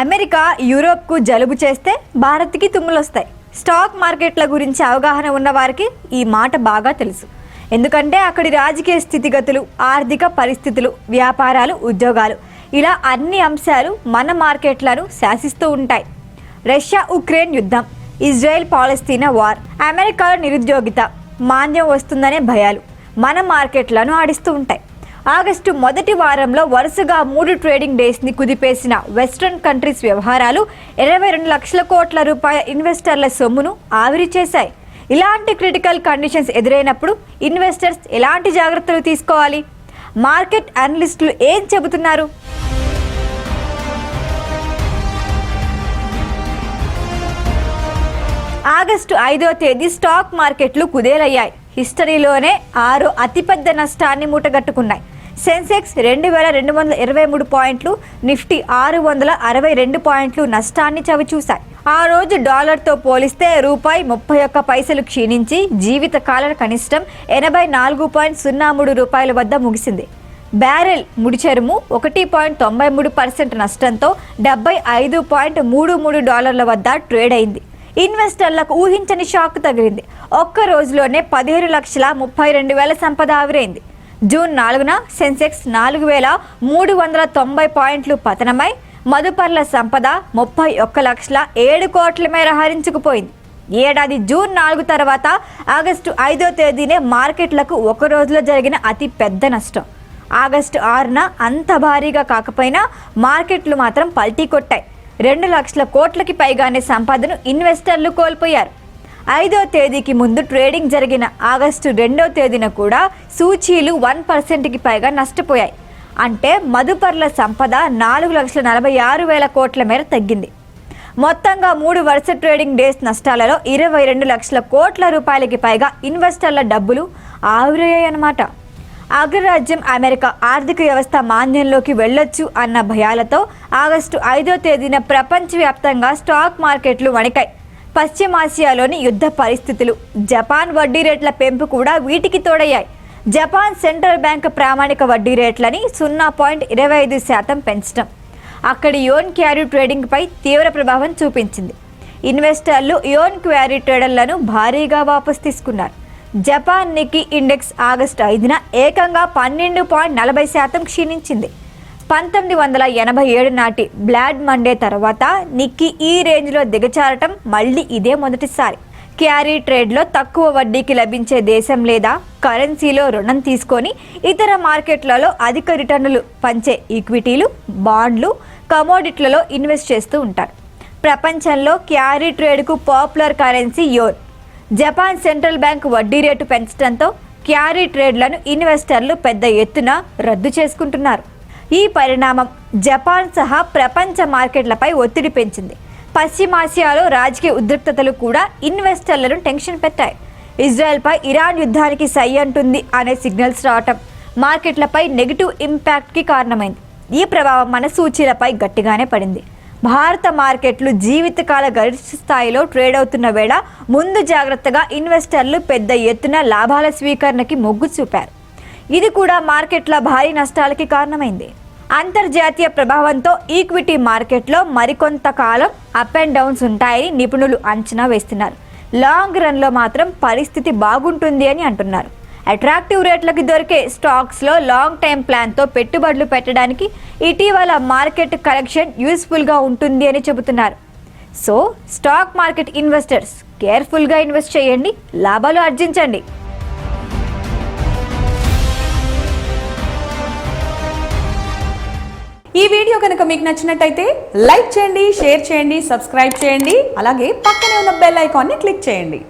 America యూరోప్కు జలుబు చేస్తే భారత్కి తుమ్ములొస్తాయి. స్టాక్ మార్కెట్ల గురించి అవగాహన ఉన్న వారికి ఈ మాట బాగా తెలుసు. ఎందుకంటే అక్కడి రాజకీయ స్థితిగతులు ఆర్థిక పరిస్థితులు వ్యాపారాలు ఉద్యోగాలు ఇలా అన్ని అంశాలు మన మార్కెట్లను శాసిస్తూ ఉంటాయి. రష్యా ఉక్రెయిన్ యుద్ధం ఇజ్రాయెల్ పాలస్తీనా వార్ అమెరికాలో నిరుద్యోగిత మాంద్యం వస్తుందనే భయాలు మన మార్కెట్లను ఆడిస్తూ ఉంటాయి. ఆగస్టు మొదటి వారంలో వరుసగా మూడు ట్రేడింగ్ డేస్ని కుదిపేసిన వెస్ట్రన్ కంట్రీస్ వ్యవహారాలు ఇరవై రెండు లక్షల కోట్ల రూపాయల ఇన్వెస్టర్ల సొమ్మును ఆవిరి చేశాయి. ఇలాంటి క్రిటికల్ కండిషన్స్ ఎదురైనప్పుడు ఇన్వెస్టర్స్ ఎలాంటి జాగ్రత్తలు తీసుకోవాలి? మార్కెట్ అనలిస్టులు ఏం చెబుతున్నారు? ఆగస్టు ఐదో తేదీ స్టాక్ మార్కెట్లు కుదేలయ్యాయి. హిస్టరీలోనే ఆరు అతిపెద్ద నష్టాన్ని మూటగట్టుకున్నాయి. సెన్సెక్స్ రెండు వేల రెండు వందల ఇరవై మూడు పాయింట్లు నిఫ్టీ ఆరు వందల అరవై రెండు పాయింట్లు నష్టాన్ని చవిచూశాయి. ఆ రోజు డాలర్తో పోలిస్తే రూపాయి ముప్పై ఒక్క పైసలు క్షీణించి జీవితకాల కనిష్టం ఎనభై నాలుగు పాయింట్ సున్నా మూడు రూపాయల వద్ద ముగిసింది. బ్యారెల్ ముడిచెరుము ఒకటి పాయింట్ తొంభై మూడు పర్సెంట్ నష్టంతో డెబ్బై ఐదు పాయింట్ మూడు మూడు డాలర్ల వద్ద ట్రేడ్ అయింది. ఇన్వెస్టర్లకు ఊహించని షాక్ తగిలింది. ఒక్క రోజులోనే పదిహేను లక్షల ముప్పై రెండు వేల సంపద ఆవిరైంది. జూన్ నాలుగున సెన్సెక్స్ నాలుగు వేల మూడు వందల తొంభై పాయింట్లు పతనమై మదుపర్ల సంపద ముప్పై ఒక్క లక్షల ఏడు కోట్ల మేర హరించుకుపోయింది. ఏడాది జూన్ నాలుగు తర్వాత ఆగస్టు ఐదో తేదీనే మార్కెట్లకు ఒక రోజులో జరిగిన అతి పెద్ద నష్టం. ఆగస్టు ఆరున అంత భారీగా కాకపోయినా మార్కెట్లు మాత్రం పల్టీ కొట్టాయి. రెండు లక్షల కోట్లకి పైగానే సంపదను ఇన్వెస్టర్లు కోల్పోయారు. ఐదో తేదీకి ముందు ట్రేడింగ్ జరిగిన ఆగస్టు రెండో తేదీన కూడా సూచీలు వన్ పర్సెంట్కి పైగా నష్టపోయాయి. అంటే మదుపర్ల సంపద నాలుగు లక్షల నలభై ఆరు వేల కోట్ల మేర తగ్గింది. మొత్తంగా మూడు వరుస ట్రేడింగ్ డేస్ నష్టాలలో ఇరవై రెండు లక్షల కోట్ల రూపాయలకి పైగా ఇన్వెస్టర్ల డబ్బులు ఆవిరయ్యాయన్నమాట. అగ్రరాజ్యం అమెరికా ఆర్థిక వ్యవస్థ మాంద్యంలోకి వెళ్ళొచ్చు అన్న భయాలతో ఆగస్టు ఐదో తేదీన ప్రపంచవ్యాప్తంగా స్టాక్ మార్కెట్లు వణికాయి. పశ్చిమాసియాలోని యుద్ధ పరిస్థితులు జపాన్ వడ్డీ రేట్ల పెంపు కూడా వీటికి తోడయ్యాయి. జపాన్ సెంట్రల్ బ్యాంక్ ప్రామాణిక వడ్డీ రేట్లని సున్నా పాయింట్ ఇరవై ఐదు శాతం పెంచడం అక్కడి యోన్ క్యారీ ట్రేడింగ్పై తీవ్ర ప్రభావం చూపించింది. ఇన్వెస్టర్లు యోన్ క్వారీ ట్రేడర్లను భారీగా వాపసు తీసుకున్నారు. జపాన్ నిక్కీ ఇండెక్స్ ఆగస్టు ఐదున ఏకంగా పన్నెండు పాయింట్ నలభై శాతం క్షీణించింది. పంతొమ్మిది వందల ఎనభై ఏడు నాటి బ్లాడ్ మండే తర్వాత నిక్కీ ఈ రేంజ్లో దిగచారటం మళ్ళీ ఇదే మొదటిసారి. క్యారీ ట్రేడ్లో తక్కువ వడ్డీకి లభించే దేశం లేదా కరెన్సీలో రుణం తీసుకొని ఇతర మార్కెట్లలో అధిక రిటర్నులు పంచే ఈక్విటీలు బాండ్లు కమోడిటీలలో ఇన్వెస్ట్ చేస్తూ ఉంటారు. ప్రపంచంలో carry ట్రేడ్కు popular currency yen Japan central bank వడ్డీ రేటు పెంచడంతో క్యారీ ట్రేడ్లను ఇన్వెస్టర్లు పెద్ద ఎత్తున రద్దు చేసుకుంటున్నారు. ఈ పరిణామం జపాన్ సహా ప్రపంచ మార్కెట్లపై ఒత్తిడి పెంచింది. పశ్చిమాసియాలో రాజకీయ ఉద్రిక్తతలు కూడా ఇన్వెస్టర్లను టెన్షన్ పెట్టాయి. ఇజ్రాయెల్పై ఇరాన్ యుద్ధానికి సై అంటుంది అనే సిగ్నల్స్ రావటం మార్కెట్లపై నెగిటివ్ ఇంపాక్ట్కి కారణమైంది. ఈ ప్రభావం మన సూచీలపై గట్టిగానే పడింది. భారత మార్కెట్లు జీవితకాల గరిష్ట స్థాయిలో ట్రేడ్ అవుతున్న వేళ ముందు జాగ్రత్తగా ఇన్వెస్టర్లు పెద్ద ఎత్తున లాభాల స్వీకరణకి మొగ్గు చూపారు. ఇది కూడా మార్కెట్ల భారీ నష్టాలకి కారణమైంది. అంతర్జాతీయ ప్రభావంతో ఈక్విటీ మార్కెట్లో మరికొంతకాలం అప్ అండ్ డౌన్స్ ఉంటాయని నిపుణులు అంచనా వేస్తున్నారు. లాంగ్ రన్లో మాత్రం పరిస్థితి బాగుంటుంది అని అంటున్నారు. అట్రాక్టివ్ రేట్లకి దొరికే స్టాక్స్లో లాంగ్ టైం ప్లాన్తో పెట్టుబడులు పెట్టడానికి ఇటీవల మార్కెట్ కలెక్షన్ యూస్ఫుల్గా ఉంటుంది అని చెబుతున్నారు. సో స్టాక్ మార్కెట్ ఇన్వెస్టర్స్ కేర్ఫుల్గా ఇన్వెస్ట్ చేయండి లాభాలు ఆర్జించండి. ఈ వీడియో కనుక మీకు నచ్చినట్టయితే లైక్ చేయండి షేర్ చేయండి సబ్స్క్రైబ్ చేయండి అలాగే పక్కనే ఉన్న బెల్ ఐకాన్ని క్లిక్ చేయండి.